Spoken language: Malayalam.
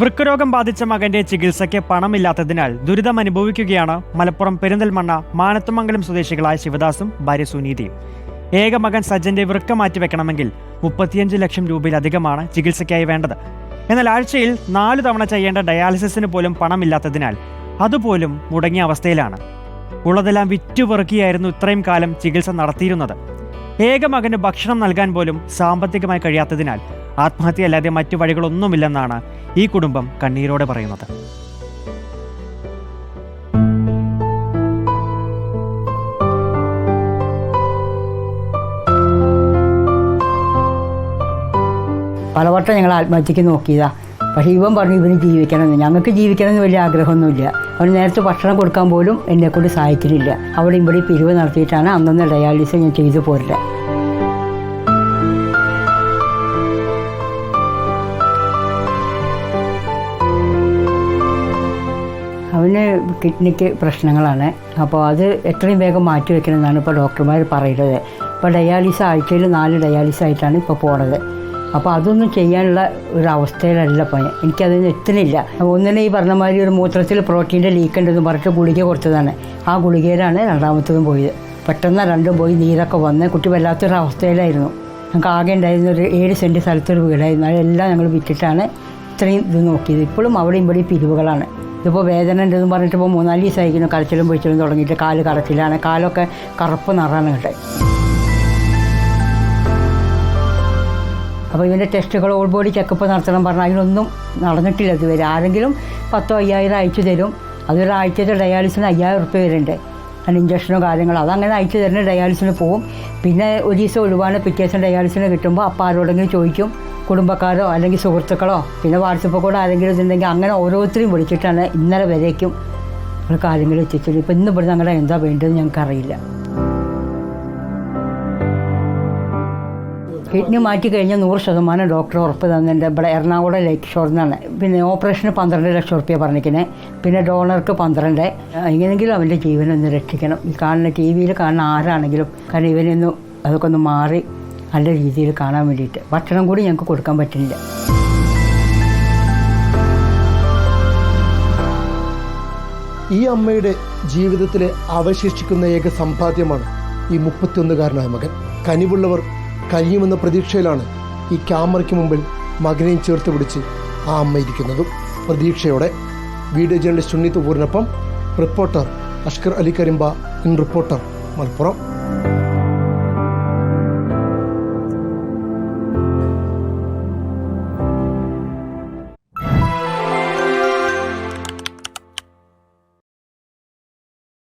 വൃക്കരോഗം ബാധിച്ച മകന്റെ ചികിത്സയ്ക്ക് പണമില്ലാത്തതിനാൽ ദുരിതം അനുഭവിക്കുകയാണ് മലപ്പുറം പെരിന്തൽമണ്ണ മാനത്തുമംഗലം സ്വദേശികളായ ശിവദാസും ഭാര്യ സുനീതിയും. ഏക മകൻ സജ്ജന്റെ വൃക്ക മാറ്റിവെക്കണമെങ്കിൽ മുപ്പത്തിയഞ്ച് ലക്ഷം രൂപയിലധികമാണ് ചികിത്സയ്ക്കായി വേണ്ടത്. എന്നാൽ ആഴ്ചയിൽ നാലു തവണ ചെയ്യേണ്ട ഡയാലിസിസിന് പോലും പണമില്ലാത്തതിനാൽ അതുപോലും മുടങ്ങിയ അവസ്ഥയിലാണ്. ഉള്ളതെല്ലാം വിറ്റുപെറുക്കിയായിരുന്നു ഇത്രയും കാലം ചികിത്സ നടത്തിയിരുന്നത്. ഏക മകന് ഭക്ഷണം നൽകാൻ പോലും സാമ്പത്തികമായി കഴിയാത്തതിനാൽ ആത്മഹത്യയല്ലാതെ മറ്റു വഴികളൊന്നുമില്ലെന്നാണ് ഈ കുടുംബം കണ്ണീരോടെ പറയുന്നത്. പലവട്ടം ഞങ്ങൾ ആത്മഹത്യക്ക് നോക്കിയതാ. പക്ഷേ ഇവൻ പറഞ്ഞു ഇവന് ജീവിക്കണമെന്ന്. ഞങ്ങൾക്ക് ജീവിക്കണമെന്ന് വലിയ ആഗ്രഹമൊന്നുമില്ല. അവന് നേരത്തെ ഭക്ഷണം കൊടുക്കാൻ പോലും എന്നെ കൊണ്ട് സഹായിക്കുന്നില്ല അവിടെ ഇവിടെ പിരിവ് നടത്തിയിട്ടാണ് അന്നന്ന് ഡയാലിസിസ് ഞാൻ ചെയ്തു പോരുന്നത്. അവന് കിഡ്നിക്ക് പ്രശ്നങ്ങളാണ്. അപ്പോൾ അത് എത്രയും വേഗം മാറ്റി വെക്കണമെന്നാണ് ഇപ്പോൾ ഡോക്ടർമാർ പറയുന്നത്. ഇപ്പോൾ ഡയാലിസ് ആഴ്ചയിൽ നാല് ഡയാലിസ് ആയിട്ടാണ് ഇപ്പോൾ പോണത്. അപ്പോൾ അതൊന്നും ചെയ്യാനുള്ള ഒരു അവസ്ഥയിലല്ല ഇപ്പോൾ എനിക്കതൊന്നും എനിക്കതിന് എത്തുന്നില്ല. ഒന്നിനെ ഈ പറഞ്ഞ മാതിരി ഒരു മൂത്രത്തിൽ പ്രോട്ടീന്റെ ലീക്ക് ഉണ്ടെന്ന് പറഞ്ഞിട്ട് ഗുളിക കൊടുത്തതാണ്. ആ ഗുളികയിലാണ് രണ്ടാമത്തതും പോയത്. പെട്ടെന്ന് രണ്ടും പോയി നീരൊക്കെ വന്ന് കുട്ടി വല്ലാത്തൊരു അവസ്ഥയിലായിരുന്നു ഞങ്ങൾക്ക് ആകെ ഉണ്ടായിരുന്ന ഒരു ഏഴ് സെന്റ് സ്ഥലത്തൊരു വീടായിരുന്നു. അതെല്ലാം ഞങ്ങൾ വിറ്റിട്ടാണ് ഇത്രയും ഇത് നോക്കിയത്. ഇപ്പോഴും അവിടെ ഇവിടെ പിരിവുകളാണ്. ഇതിപ്പോൾ വേദന ഉണ്ടെന്ന് പറഞ്ഞിട്ട് ഇപ്പോൾ മൂന്നാൽ ദിവസമായിരിക്കുന്നു. കരച്ചിലും പൊഴിച്ചിലും തുടങ്ങിയിട്ട് കാൽ കടച്ചിലാണ്. കാലൊക്കെ കറുപ്പ് നിറാണ് കേട്ടെ അപ്പോൾ ഇതിന്റെ ടെസ്റ്റുകൾ ഓൾ ബോഡി ചെക്കപ്പ് നടത്തണം പറഞ്ഞാൽ അതിനൊന്നും നടന്നിട്ടില്ല ഇതുവരെ. ആരെങ്കിലും പത്തോ അയ്യായിരം അയച്ചു തരും. അതൊരാഴ്ചത്തെ ഡയാലിസിന് അയ്യായിരം ഉറുപ്പ്യ വരുന്നുണ്ട്. അതിന് ഇഞ്ചക്ഷനോ കാര്യങ്ങളോ. അതങ്ങനെ അയച്ചു തരുന്ന ഡയാലിസിന് പോവും. പിന്നെ ഒരു ദിവസം ഒഴിവാണ് പിറ്റേ ദിവസം ഡയാലിസിന് കിട്ടുമ്പോൾ അപ്പോൾ ആരോടെങ്കിലും ചോദിക്കും. കുടുംബക്കാരോ അല്ലെങ്കിൽ സുഹൃത്തുക്കളോ പിന്നെ വാട്സപ്പ് കൂടെ ആരെങ്കിലും ഇതുണ്ടെങ്കിൽ അങ്ങനെ ഓരോരുത്തരെയും വിളിച്ചിട്ടാണ് ഇന്നലെ വരേക്കും നമ്മൾ കാര്യങ്ങൾ എത്തിച്ചത് ഇപ്പം ഇന്ന് ഇവിടെ ഞങ്ങളുടെ എന്താ വേണ്ടതെന്ന് ഞങ്ങൾക്കറിയില്ല. കിഡ്നി മാറ്റി കഴിഞ്ഞാൽ നൂറ് ശതമാനം ഡോക്ടർ ഉറപ്പ് തന്നിട്ടുണ്ട്. ഇവിടെ എറണാകുളം ലേക്ക് ഷോറിൽ നിന്നാണ് പിന്നെ ഓപ്പറേഷന് പന്ത്രണ്ട് ലക്ഷം റുപ്യ പറഞ്ഞിരിക്കുന്നത് പിന്നെ ഡോണർക്ക് പന്ത്രണ്ട്. എങ്ങനെയെങ്കിലും അവന്റെ ജീവനൊന്ന് രക്ഷിക്കണം. ഈ കാണുന്ന ടി വിയിൽ കാണുന്ന ആരാണെങ്കിലും കാരണം ഇവനൊന്ന് അതൊക്കെ ഒന്ന് മാറി നല്ല രീതിയിൽ കാണാൻ വേണ്ടിയിട്ട്. ഭക്ഷണം കൂടി ഞങ്ങൾക്ക് കൊടുക്കാൻ പറ്റില്ല ഈ അമ്മയുടെ ജീവിതത്തിലെ അവശേഷിക്കുന്ന ഏക സമ്പാദ്യമാണ് ഈ മുപ്പത്തിയൊന്നുകാരനായ മകൻ. കനിവുള്ളവർ കഴിയുമെന്ന പ്രതീക്ഷയിലാണ് ഈ ക്യാമറയ്ക്ക് മുമ്പിൽ മകനെയും ചേർത്ത് പിടിച്ച് ആ അമ്മ ഇരിക്കുന്നതും. പ്രതീക്ഷയോടെ video journalist Unni തുപൂരിനൊപ്പം reporter Ashkar Ali Karimba in reporter Malappuram.